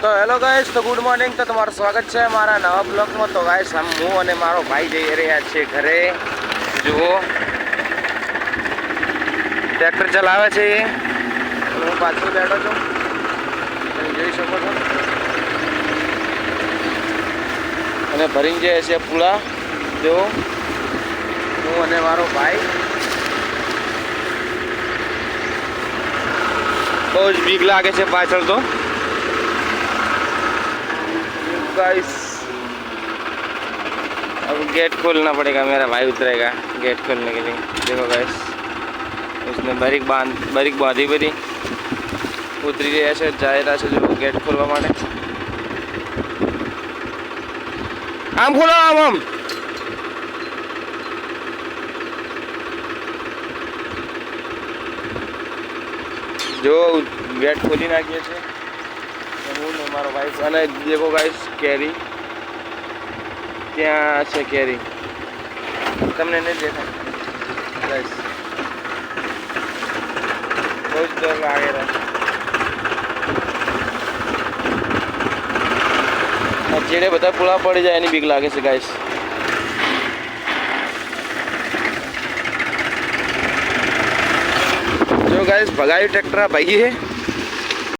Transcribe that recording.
તો હેલો ગાઈશ તો ગુડ મોર્નિંગ. તો તમારું સ્વાગત છે મારા નવા બ્લોગમાં. તો ગાઈશ હું અને મારો ભાઈ જઈ રહ્યા છીએ ઘરે. જુઓ. ટ્રેક્ટર ચલાવે છે એ. હું પાછળ બેઠો છું? તમે જોઈ શકો છો? અને ભરીને જાય છે પુલા. જુઓ. હું અને મારો ભાઈ. બહુ જ બીક લાગે છે પાછળ તો. गाइस अब गेट खोलना पड़ेगा मेरा भाई उतरेगा गेट खोलने के लिए देखो गाइस उसने बरीक बांध बरीक बांधी बरी ઉતરી રહ્યા છે જાય રહ્યા છે જો ગેટ ખોલવા માટે આમ ખોલો આમ આમ જો ગેટ ખોલી નાખીએ છીએ હું ને મારો વાઈફ અને દેખો ગાઈસ કેરી. ત્યાં છે કેરી? તમને નહીં દેખાય. ગાઈસ બહુ જ ડર લાગે જેડે બધા પૂળા પડી જાય એની બીક લાગે છે ગાઈસ ગાઈસ ભગાયું ટ્રેક્ટર આ ભાઈ હે